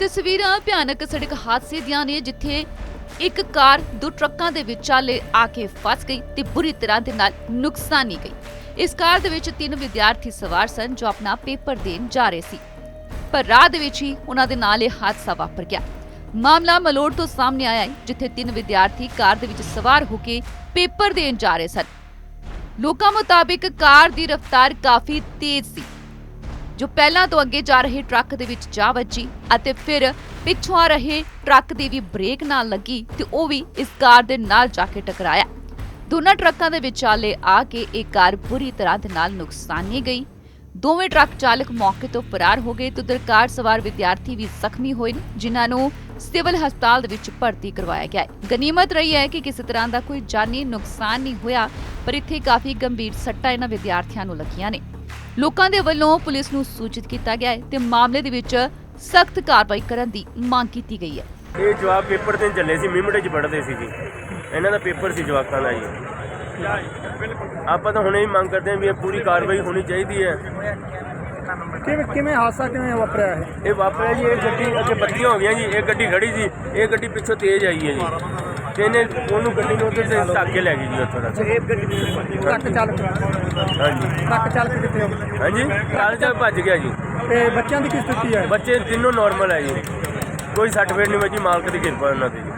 ਤਸਵੀਰਾਂ ਭਿਆਨਕ ਸੜਕ ਹਾਦਸੇ ਦੀਆਂ ਨੇ, ਜਿੱਥੇ ਇੱਕ ਕਾਰ ਦੋ ਟਰੱਕਾਂ ਦੇ ਵਿਚਾਲੇ ਆ ਕੇ ਫਸ ਗਈ ਤੇ ਬੁਰੀ ਤਰ੍ਹਾਂ ਦੇ ਨਾਲ ਨੁਕਸਾਨੀ ਗਈ। ਇਸ ਕਾਰ ਦੇ ਵਿੱਚ ਤਿੰਨ ਵਿਦਿਆਰਥੀ ਸਵਾਰ ਸਨ, ਜੋ ਆਪਣਾ ਪੇਪਰ ਦੇਣ ਜਾ ਰਹੇ ਸੀ। ਪਰ ਰਾਹ ਦੇ ਵਿੱਚ ਹੀ ਉਹਨਾਂ ਦੇ ਨਾਲ ਇਹ ਹਾਦਸਾ ਵਾਪਰ ਗਿਆ। ਮਾਮਲਾ ਮਲੋੜ ਤੋਂ ਸਾਹਮਣੇ ਆਇਆ ਹੈ, ਜਿੱਥੇ ਤਿੰਨ ਵਿਦਿਆਰਥੀ ਕਾਰ ਦੇ ਵਿੱਚ ਸਵਾਰ ਹੋ ਕੇ ਪੇਪਰ ਦੇਣ ਜਾ ਰਹੇ ਸਨ। ਲੋਕਾਂ ਮੁਤਾਬਿਕ ਕਾਰ ਦੀ ਰਫ਼ਤਾਰ ਕਾਫੀ ਤੇਜ਼ ਸੀ। ਜੋ ਪਹਿਲਾਂ ਤੋਂ ਅੱਗੇ ਜਾ ਰਹੇ ਟਰੱਕ ਦੇ ਵਿੱਚ ਜਾ ਵੱਜੀ ਅਤੇ ਫਿਰ ਪਿੱਛੋਂ ਆ ਰਹੇ ਟਰੱਕ ਦੀ ਵੀ ਬ੍ਰੇਕ ਨਾਲ ਲੱਗੀ ਤੇ ਉਹ ਵੀ ਇਸ ਕਾਰ ਦੇ ਨਾਲ ਜਾ ਕੇ ਟਕਰਾਇਆ। ਦੋਨਾਂ ਟਰੱਕਾਂ ਦੇ ਵਿਚਾਲੇ ਆ ਕੇ ਇਹ ਕਾਰ ਬੁਰੀ ਤਰ੍ਹਾਂ ਦੇ ਨਾਲ ਨੁਕਸਾਨੀ ਗਈ। ਦੋਵੇਂ ਟਰੱਕ ਚਾਲਕ ਮੌਕੇ ਤੋਂ ਫਰਾਰ ਹੋ ਗਏ ਤੇ ਉਧਰ ਕਾਰ ਸਵਾਰ ਵਿਦਿਆਰਥੀ ਵੀ ਜ਼ਖਮੀ ਹੋਏ ਨੇ, ਜਿਨ੍ਹਾਂ ਨੂੰ ਸਿਵਲ ਹਸਪਤਾਲ ਦੇ ਵਿੱਚ ਭਰਤੀ ਕਰਵਾਇਆ ਗਿਆ ਹੈ। ਗਨੀਮਤ ਰਹੀ ਹੈ ਕਿ ਕਿਸੇ ਤਰ੍ਹਾਂ ਦਾ ਕੋਈ ਜਾਨੀ ਨੁਕਸਾਨ ਨਹੀਂ ਹੋਇਆ, ਪਰ ਇੱਥੇ ਕਾਫੀ ਗੰਭੀਰ ਸੱਟਾਂ ਇਹਨਾਂ ਵਿਦਿਆਰਥੀਆਂ ਨੂੰ ਲੱਗੀਆਂ ਨੇ। ਲੋਕਾਂ ਦੇ ਵੱਲੋਂ ਪੁਲਿਸ ਨੂੰ ਸੂਚਿਤ ਕੀਤਾ ਗਿਆ ਹੈ ਤੇ ਮਾਮਲੇ ਦੇ ਵਿੱਚ ਸਖਤ ਕਾਰਵਾਈ ਕਰਨ ਦੀ ਮੰਗ ਕੀਤੀ ਗਈ ਹੈ। ਇਹ ਜਵਾਬ ਪੇਪਰ ਤੇ ਚੱਲੇ ਸੀ ਮਿਮੜੇ ਚ ਪੜ੍ਹਦੇ ਸੀ ਜੀ। ਇਹਨਾਂ ਦਾ ਪੇਪਰ ਸੀ ਜਵਾਕਾਂ ਦਾ ਜੀ। ਆਪਾਂ ਤਾਂ ਹੁਣੇ ਹੀ ਮੰਗ ਕਰਦੇ ਹਾਂ ਵੀ ਇਹ ਪੂਰੀ ਕਾਰਵਾਈ ਹੋਣੀ ਚਾਹੀਦੀ ਹੈ। ਕਿਵੇਂ ਕਿਵੇਂ ਹਾਦਸਾ ਕਿਵੇਂ ਵਾਪਰਿਆ ਇਹ? ਇਹ ਵਾਪਰਿਆ ਜੀ ਇਹ ਗੱਡੀ ਅੱਗੇ ਬੱਤੀਆਂ ਹੋ ਗਈਆਂ ਜੀ ਇਹ ਗੱਡੀ ਖੜੀ ਸੀ ਇਹ ਗੱਡੀ ਪਿੱਛੋਂ ਤੇਜ਼ ਆਈ ਹੈ ਜੀ। ਤੇ ਇਹਨੇ ਉਹਨੂੰ ਗੱਡੀ ਨੂੰ ਉੱਥੇ ਤੇ ਧੱਕ ਕੇ ਲੈ ਗਈ ਜੀ ਉੱਥੋਂ ਤੱਕ। ਇਹ ਗੱਡੀ ਟਰੱਕ ਚਾਲਕ ਹਾਂਜੀ। ਟਰੱਕ ਚਾਲਕ ਕਿੱਥੇ ਹੋ? ਹਾਂਜੀ ਕਾਲ ਚ ਭੱਜ ਗਿਆ ਜੀ। ਤੇ ਬੱਚਿਆਂ ਦੀ ਕੀ ਸਥਿਤੀ ਹੈ? ਬੱਚੇ ਤਿੰਨੋਂ ਨਾਰਮਲ ਹੈ ਜੀ। ਕੋਈ ਸੱਟ ਫੇਟ ਨਹੀਂ ਵੱਜੀ ਮਾਲਕ ਦੀ ਕਿਰਪਾ ਉਹਨਾਂ ਦੀ ਜੀ।